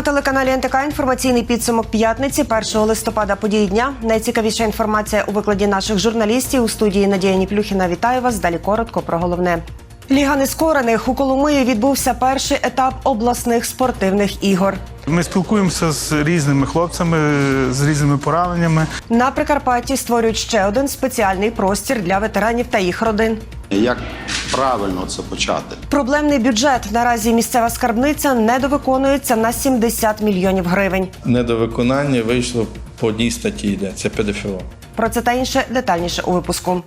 На телеканалі НТК інформаційний підсумок п'ятниці 1 листопада події дня. Найцікавіша інформація у викладі наших журналістів у студії Надія Ніплюхіна. Вітаю вас. Далі коротко про головне. Ліга нескорених у Коломиї відбувся перший етап обласних спортивних ігор. Ми спілкуємося з різними хлопцями, з різними пораненнями. На Прикарпатті створюють ще один спеціальний простір для ветеранів та їх родин. Як правильно це почати? Проблемний бюджет наразі місцева скарбниця недовиконується на 70 мільйонів гривень. недовиконання вийшло по одній статті йде це ПДФО. Про це та інше детальніше у випуску.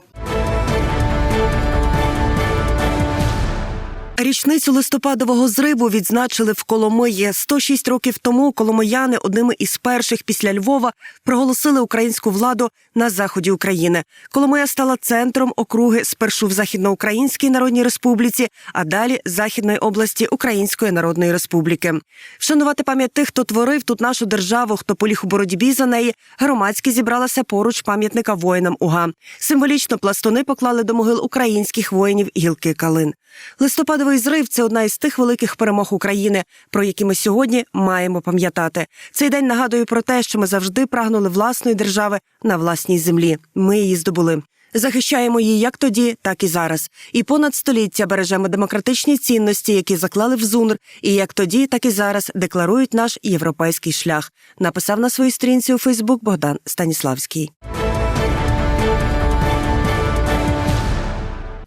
Річницю листопадового зриву відзначили в Коломиї. 106 років тому коломияни одними із перших після Львова проголосили українську владу на заході України. Коломия стала центром округи спершу в Західноукраїнській Народній Республіці, а далі Західної області Української Народної Республіки. Вшанувати пам'ять тих, хто творив тут нашу державу, хто поліг у боротьбі за неї. Громадські зібралася поруч пам'ятника воїнам УГА. Символічно пластуни поклали до могил українських воїнів гілки калин. Листопадовий зрив це одна із тих великих перемог України, про які ми сьогодні маємо пам'ятати. Цей день нагадує про те, що ми завжди прагнули власної держави на власній землі. Ми її здобули. Захищаємо її як тоді, так і зараз. І понад століття бережемо демократичні цінності, які заклали в ЗУНР, і як тоді, так і зараз декларують наш європейський шлях. Написав на своїй сторінці у Фейсбук Богдан Станіславський.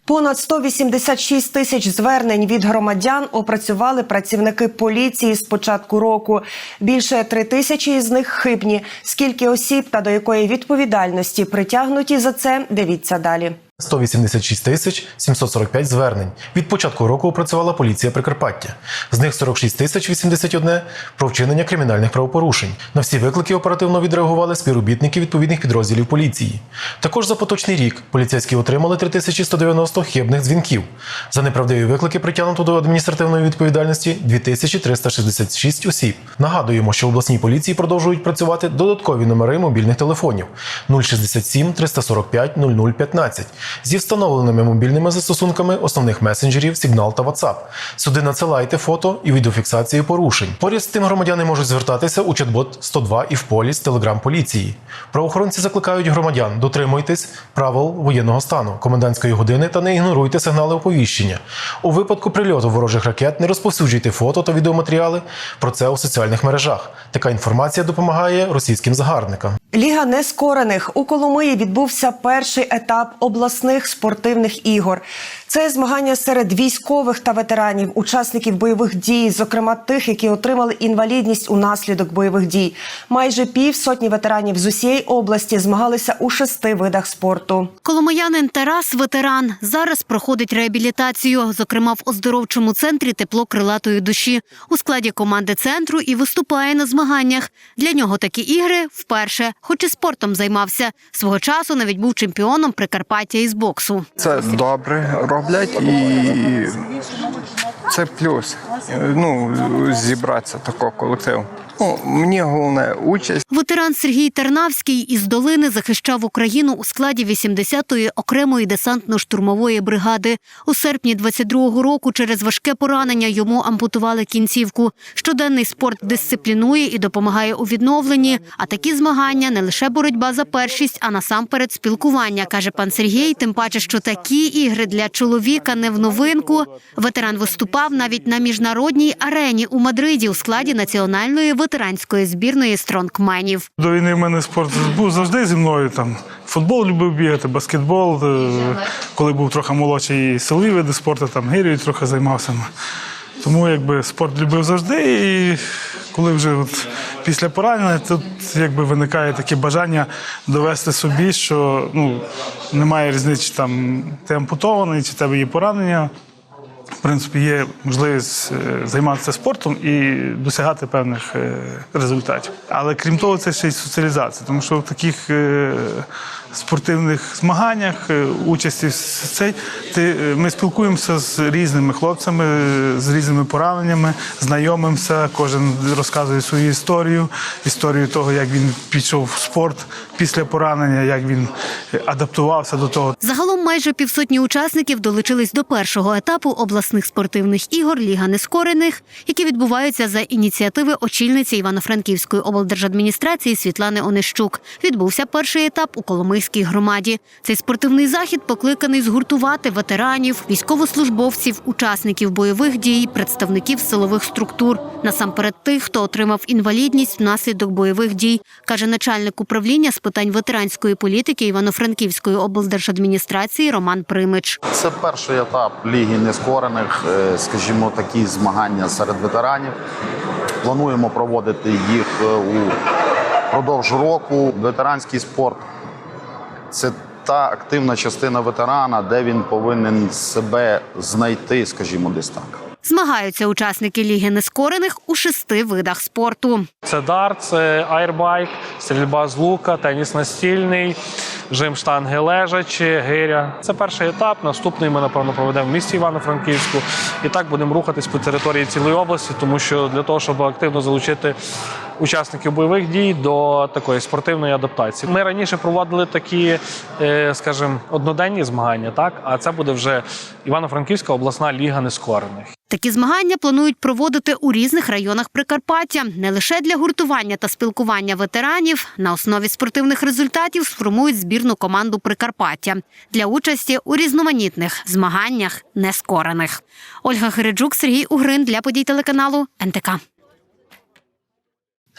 Понад 186 тисяч звернень від громадян опрацювали працівники поліції з початку року. Більше три тисячі із них хибні. Скільки осіб та до якої відповідальності притягнуті за це? Дивіться далі. 186 тисяч 745 звернень. Від початку року опрацювала поліція Прикарпаття. З них 46 тисяч 81 про вчинення кримінальних правопорушень. На всі виклики оперативно відреагували співробітники відповідних підрозділів поліції. Також за поточний рік поліцейські отримали 3190 хибних дзвінків. За неправдиві виклики притягнуто до адміністративної відповідальності 2366 осіб. Нагадуємо, що в обласній поліції продовжують працювати додаткові номери мобільних телефонів 067 345 0015 зі встановленими мобільними застосунками основних месенджерів Signal та WhatsApp. Сюди надсилайте фото і відеофіксацію порушень. Поряд з тим громадяни можуть звертатися у чат-бот 102 і в полі з телеграм поліції. Правоохоронці закликають громадян дотримуйтесь правил воєнного стану, комендантської години та не ігноруйте сигнали оповіщення. У випадку прильоту ворожих ракет не розповсюджуйте фото та відеоматеріали про це у соціальних мережах. Така інформація допомагає російським загарбникам. Ліга нескорених у Коломиї відбувся перший етап обласних спортивних ігор. Це змагання серед військових та ветеранів, учасників бойових дій, зокрема тих, які отримали інвалідність унаслідок бойових дій. Майже півсотні ветеранів з усієї області змагалися у шести видах спорту. Коломиянин Тарас ветеран зараз проходить реабілітацію, зокрема в оздоровчому центрі тепло крилатої душі у складі команди центру і виступає на змаганнях. Для нього такі ігри вперше, хоч і спортом займався. Свого часу навіть був чемпіоном Прикарпаття із боксу. Це добре роблять і це плюс. Ну, зібратися такого колективу. Ну, мені головне участь. Ветеран Сергій Тернавський із долини захищав Україну у складі 80-ї окремої десантно-штурмової бригади. У серпні 22-го року через важке поранення йому ампутували кінцівку. Щоденний спорт дисциплінує і допомагає у відновленні. А такі змагання не лише боротьба за першість, а насамперед спілкування, каже пан Сергій. Тим паче, що такі ігри для чоловіка не в новинку. Ветеран виступав навіть на міжнародній арені у Мадриді у складі національної ветеранської збірної стронгменів. До війни в мене спорт був завжди зі мною. Там футбол любив бігати, баскетбол. е, Коли був трохи молодший, і силові види спорту, там гирію трохи займався. Тому якби спорт любив завжди. І коли вже от після поранення, тут якби виникає таке бажання довести собі, що ну, немає різниці, там ти ампутований, чи тебе є поранення. В принципі, є можливість е, займатися спортом і досягати певних е, результатів. Але крім того, це ще й соціалізація, тому що в таких е, спортивних змаганнях, е, участі в цей. Ти, е, ми спілкуємося з різними хлопцями, е, з різними пораненнями, знайомимося, кожен розказує свою історію, історію того, як він пішов в спорт після поранення, як він адаптувався до того. Загалом майже півсотні учасників долучились до першого етапу обласних спортивних ігор Ліга Нескорених, які відбуваються за ініціативи очільниці Івано-Франківської облдержадміністрації Світлани Онищук. Відбувся перший етап у Коломийській громаді. Цей спортивний захід покликаний згуртувати ветеранів, військовослужбовців, учасників бойових дій, представників силових структур. Насамперед тих, хто отримав інвалідність внаслідок бойових дій, каже начальник управління з питань ветеранської політики Івано-Франківської облдержадміністрації Роман Примич. Це перший етап Ліги нескорених, е, скажімо, такі змагання серед ветеранів. Плануємо проводити їх е, у продовж року. Ветеранський спорт це та активна частина ветерана, де він повинен себе знайти, скажімо, десь так. Змагаються учасники Ліги Нескорених у шести видах спорту. Це дарт, це айрбайк, стрільба з лука, теніс настільний, жим штанги лежачі, гиря. Це перший етап. Наступний ми напевно проведемо в місті Івано-Франківську. І так будемо рухатись по території цілої області, тому що для того, щоб активно залучити учасників бойових дій до такої спортивної адаптації. Ми раніше проводили такі, е, скажімо, одноденні змагання, так а це буде вже Івано-Франківська обласна ліга нескорених. Такі змагання планують проводити у різних районах Прикарпаття не лише для гуртування та спілкування ветеранів. На основі спортивних результатів сформують збірну команду Прикарпаття для участі у різноманітних змаганнях нескорених. Ольга Гереджук, Сергій Угрин для подій телеканалу НТК.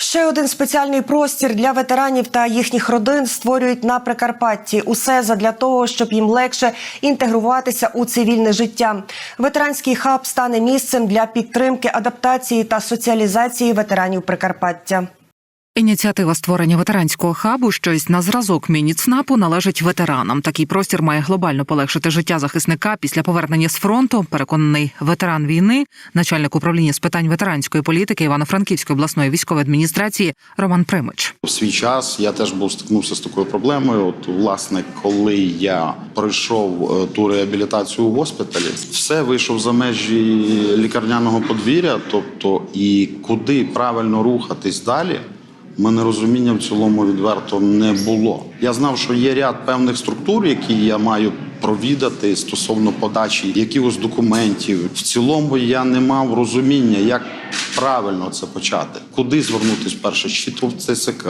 Ще один спеціальний простір для ветеранів та їхніх родин створюють на Прикарпатті. Усе задля того, щоб їм легше інтегруватися у цивільне життя. Ветеранський хаб стане місцем для підтримки, адаптації та соціалізації ветеранів Прикарпаття. Ініціатива створення ветеранського хабу, щось на зразок міні-ЦНАПу, належить ветеранам. Такий простір має глобально полегшити життя захисника після повернення з фронту. Переконаний ветеран війни, начальник управління з питань ветеранської політики Івано-Франківської обласної військової адміністрації Роман Примич. В свій час я теж був стикнувся з такою проблемою. От, власне, коли я пройшов е, ту реабілітацію у госпіталі, все вийшов за межі лікарняного подвір'я, тобто і куди правильно рухатись далі. Мене розуміння в цілому відверто не було. Я знав, що є ряд певних структур, які я маю провідати стосовно подачі якихось документів. В цілому я не мав розуміння, як правильно це почати, куди звернутися перше, чи то в ЦСК,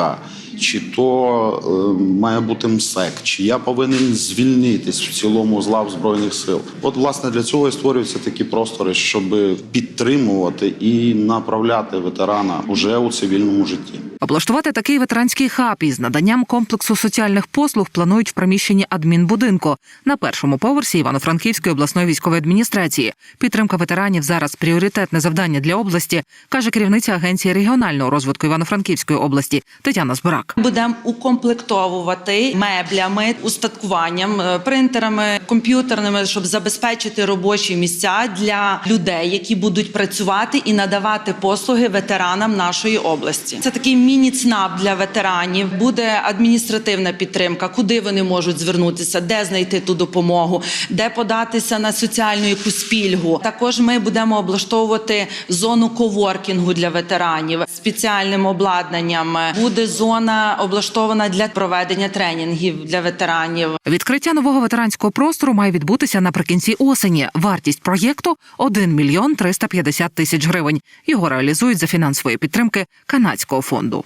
чи то е, має бути МСЕК, чи я повинен звільнитись в цілому з лав збройних сил. От власне для цього і створюються такі простори, щоб підтримувати і направляти ветерана уже у цивільному житті. Облаштувати такий ветеранський хаб із наданням комплексу соціальних послуг планують в приміщенні адмінбудинку на першому поверсі Івано-Франківської обласної військової адміністрації. Підтримка ветеранів зараз пріоритетне завдання для області, каже керівниця агенції регіонального розвитку Івано-Франківської області Тетяна Збирак. Будемо укомплектовувати меблями, устаткуванням, е, принтерами, комп'ютерними, щоб забезпечити робочі місця для людей, які будуть працювати і надавати послуги ветеранам нашої області. Це такий міні-ЦНАП для ветеранів. Буде адміністративна підтримка, куди вони можуть звернутися, де знайти ту допомогу, де податися на соціальну якусь пільгу. Також ми будемо облаштовувати зону коворкінгу для ветеранів спеціальним обладнанням. Буде зона облаштована для проведення тренінгів для ветеранів. Відкриття нового ветеранського простору має відбутися наприкінці осені. Вартість проєкту 1 мільйон 350 тисяч гривень. Його реалізують за фінансової підтримки канадського фонду.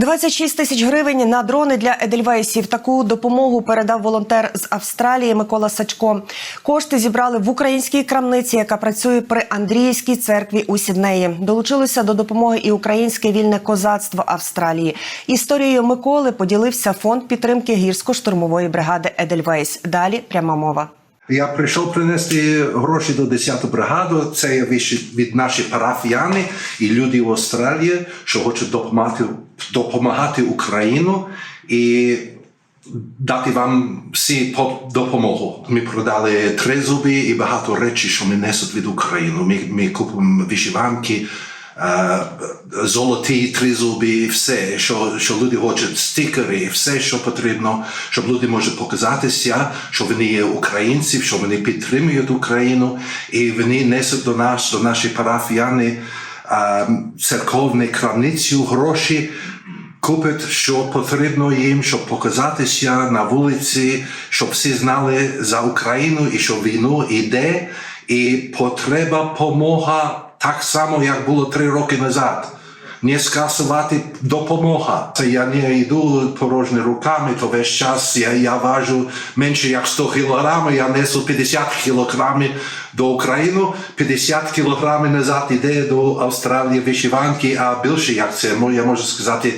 26 тисяч гривень на дрони для Едельвейсів. Таку допомогу передав волонтер з Австралії Микола Сачко. Кошти зібрали в українській крамниці, яка працює при Андріївській церкві у Сіднеї. Долучилося до допомоги і українське вільне козацтво Австралії. Історією Миколи поділився фонд підтримки гірсько-штурмової бригади Едельвейс. Далі пряма мова. Я прийшов принести гроші до 10-ту бригаду. Це є від- наші парафіяни і люди в Австралії, що хочуть допомагати, допомагати Україну і дати вам всі по- допомогу. Ми продали три зуби і багато речей, що ми несуть від України. Ми, ми купимо вишиванки, золоті тризуби, все, що, що люди хочуть, стикери, все, що потрібно, щоб люди можуть показатися, що вони є українці, що вони підтримують Україну, і вони несуть до нас, до нашої парафіяни е, церковні крамницю, гроші. Купить, що потрібно їм, щоб показатися на вулиці, щоб всі знали за Україну і що війну йде, і потреба помога так само, як було три роки назад. Не скасувати допомога. Це я не йду порожніми руками, то весь час я, я важу менше як 100 кілограмів, я несу 50 кілограмів до України, 50 кілограмів назад іде до Австралії вишиванки, а більше як це, я можу сказати,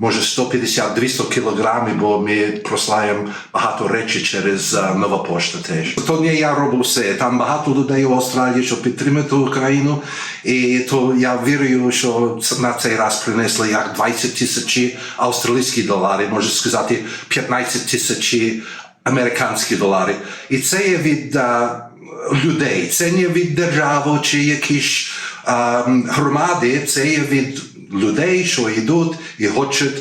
може 150-200 кілограмів, бо ми прослаємо багато речей через а, нова пошта теж. То не я роблю все. Там багато людей в Австралії, що підтримують Україну. І то я вірю, що на цей раз принесли як 20 тисяч австралійських доларів, можу сказати 15 тисяч американських доларів. І це є від а, людей, це не від держави чи якісь а, громади, це є від людей, що йдуть і хочуть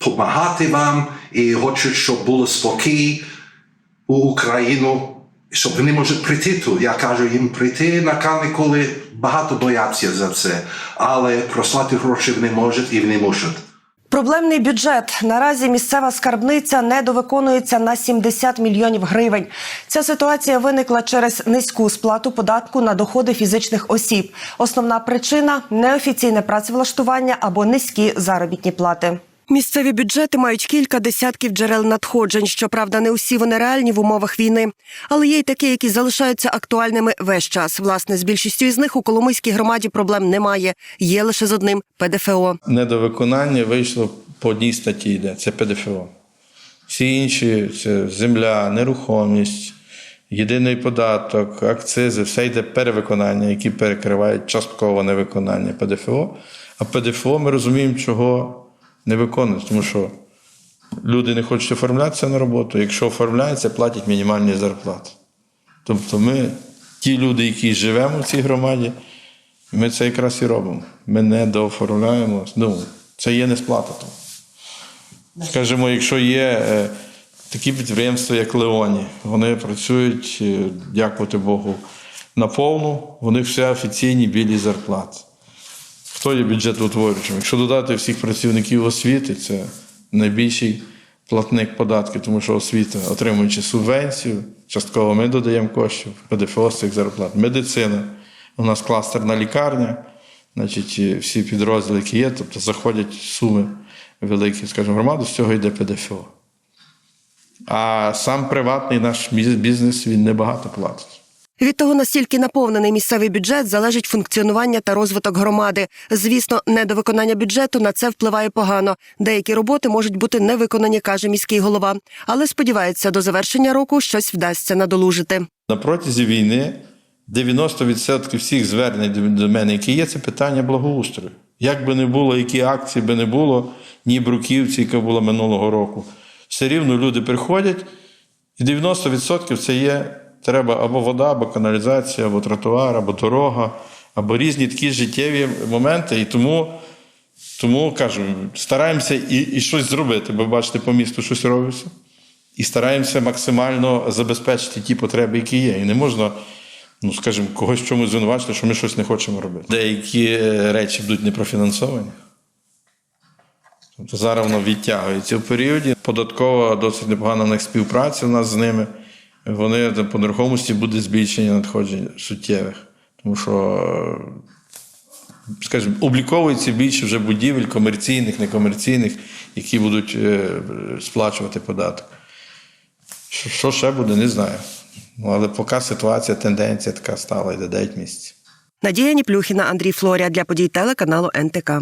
допомагати вам, і хочуть, щоб було спокій у Україну, щоб вони можуть прийти тут. Я кажу їм прийти на канікули, багато бояться за це, але прослати гроші вони можуть і вони мусять. Проблемний бюджет. Наразі місцева скарбниця недовиконується на 70 мільйонів гривень. Ця ситуація виникла через низьку сплату податку на доходи фізичних осіб. Основна причина неофіційне працевлаштування або низькі заробітні плати. Місцеві бюджети мають кілька десятків джерел надходжень. Щоправда, не усі вони реальні в умовах війни, але є й такі, які залишаються актуальними весь час. Власне, з більшістю із них у Коломийській громаді проблем немає. Є лише з одним ПДФО. Недовиконання вийшло по одній статті йде, це ПДФО. Всі інші це земля, нерухомість, єдиний податок, акцизи, все йде перевиконання, які перекривають частково невиконання ПДФО. А ПДФО ми розуміємо, чого не виконують, тому що люди не хочуть оформлятися на роботу. Якщо оформляються, платять мінімальні зарплати. Тобто ми, ті люди, які живемо в цій громаді, ми це якраз і робимо. Ми не дооформляємо. Ну, це є несплата. Скажімо, якщо є е, такі підприємства, як Леоні, вони працюють, е, дякувати Богу, наповну, у них все офіційні білі зарплати. Хто є бюджетоутворюючим? Якщо додати всіх працівників освіти, це найбільший платник податків, тому що освіта, отримуючи субвенцію, частково ми додаємо коштів, ПДФО з цих зарплат. Медицина. У нас кластерна лікарня, значить, всі підрозділи, які є, тобто заходять суми великі, скажімо, громаду, з цього йде ПДФО. А сам приватний наш бізнес він небагато платить. Від того, настільки наповнений місцевий бюджет, залежить функціонування та розвиток громади. Звісно, недовиконання бюджету на це впливає погано. Деякі роботи можуть бути не виконані, каже міський голова. Але сподівається, до завершення року щось вдасться надолужити. На протязі війни 90% всіх звернень до мене, які є, це питання благоустрою. Як би не було, які акції би не було, ні бруківці, яка була минулого року. Все рівно люди приходять, і 90% це є треба або вода, або каналізація, або тротуар, або дорога, або різні такі життєві моменти. І тому, тому кажу, стараємося і, і щось зробити, бо бачите, по місту щось робиться. І стараємося максимально забезпечити ті потреби, які є. І не можна, ну скажімо, когось чомусь звинувачити, що ми щось не хочемо робити. Деякі е, речі будуть непрофінансовані. Тобто зараз воно відтягується в періоді. Податкова досить непогана в них співпраця у нас з ними. Вони по нерухомості буде збільшення надходжень суттєвих. Тому що, е, скажімо, обліковується більше вже будівель комерційних, некомерційних, які будуть е, сплачувати податок. Що ще буде, не знаю. Ну, але поки ситуація, тенденція така стала, йде 9 місяців. Надія Ніплюхіна, Андрій Флорія для подій телеканалу НТК.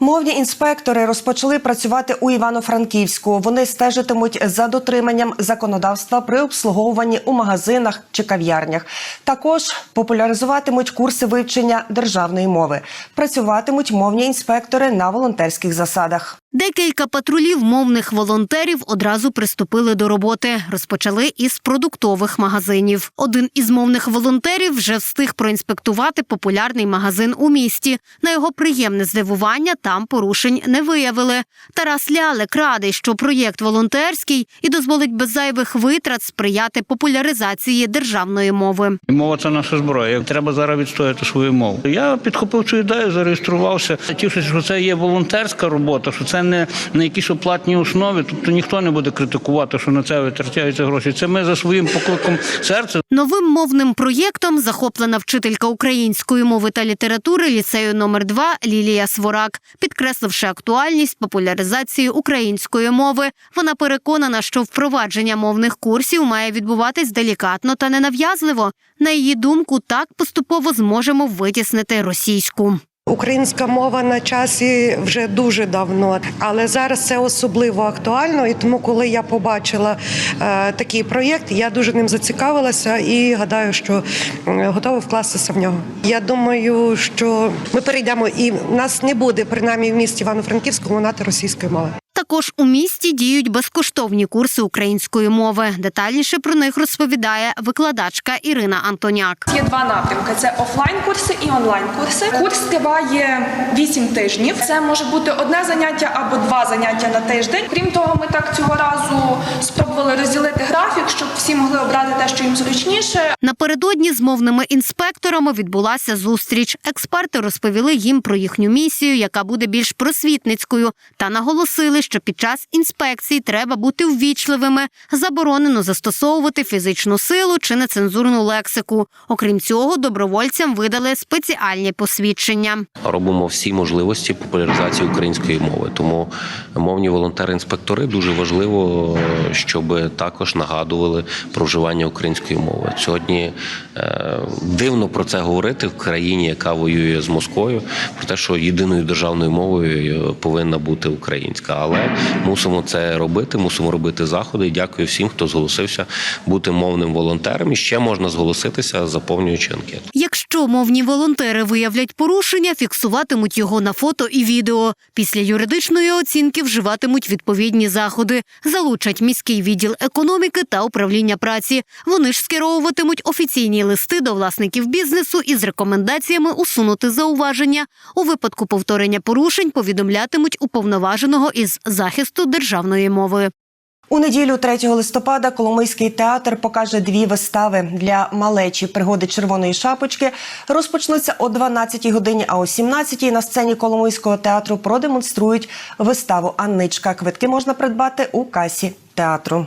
Мовні інспектори розпочали працювати у Івано-Франківську. Вони стежитимуть за дотриманням законодавства при обслуговуванні у магазинах чи кав'ярнях. Також популяризуватимуть курси вивчення державної мови. Працюватимуть мовні інспектори на волонтерських засадах. Декілька патрулів мовних волонтерів одразу приступили до роботи. Розпочали із продуктових магазинів. Один із мовних волонтерів вже встиг проінспектувати популярний магазин у місті. На його приємне здивування там порушень не виявили. Тарас Лялек радий, що проєкт волонтерський і дозволить без зайвих витрат сприяти популяризації державної мови. Мова це наша зброя. Треба зараз відстояти свою мову. Я підхопив цю ідею, зареєструвався. Тішуся, що це є волонтерська робота, що це не на якійсь оплатній основі. Тобто ніхто не буде критикувати, що на це витрачаються гроші. Це ми за своїм покликом серця. Новим мовним проєктом захоплена вчителька української мови та літератури ліцею номер 2 Лілія Сворак, підкресливши актуальність популяризації української мови. Вона переконана, що впровадження мовних курсів має відбуватись делікатно та ненав'язливо. На її думку, так поступово зможемо витіснити російську. Українська мова на часі вже дуже давно, але зараз це особливо актуально. І тому, коли я побачила е, такий проєкт, я дуже ним зацікавилася і гадаю, що е, готова вкластися в нього. Я думаю, що ми перейдемо, і нас не буде принаймні в місті Івано-Франківському на російської мови. Також у місті діють безкоштовні курси української мови. Детальніше про них розповідає викладачка Ірина Антоняк. Є два напрямки: це офлайн-курси і онлайн-курси. Курс триває 8 тижнів. Це може бути одне заняття або два заняття на тиждень. Крім того, ми так цього разу спробували розділити графік, щоб всі могли обрати те, що їм зручніше. Напередодні з мовними інспекторами відбулася зустріч. Експерти розповіли їм про їхню місію, яка буде більш просвітницькою, та наголосили, що під час інспекцій треба бути ввічливими. Заборонено застосовувати фізичну силу чи нецензурну лексику. Окрім цього, добровольцям видали спеціальні посвідчення. робимо всі можливості популяризації української мови. Тому мовні волонтери-інспектори дуже важливо, щоб також нагадували про вживання української мови. Сьогодні е, дивно про це говорити в країні, яка воює з Москвою, про те, що єдиною державною мовою повинна бути українська. Але мусимо це робити, мусимо робити заходи. І Дякую всім, хто зголосився бути мовним волонтером. І ще можна зголоситися, заповнюючи анкету. Якщо мовні волонтери виявлять порушення, фіксуватимуть його на фото і відео. Після юридичної оцінки вживатимуть відповідні заходи, залучать міський відділ економіки та управління праці. Вони ж скеровуватимуть офіційні листи до власників бізнесу із рекомендаціями усунути зауваження. У випадку повторення порушень повідомлятимуть уповноваженого із захисту державної мови. У неділю 3 листопада Коломийський театр покаже дві вистави для малечі. Пригоди червоної шапочки розпочнуться о 12 годині, а о 17 на сцені Коломийського театру продемонструють виставу Анничка. Квитки можна придбати у касі театру.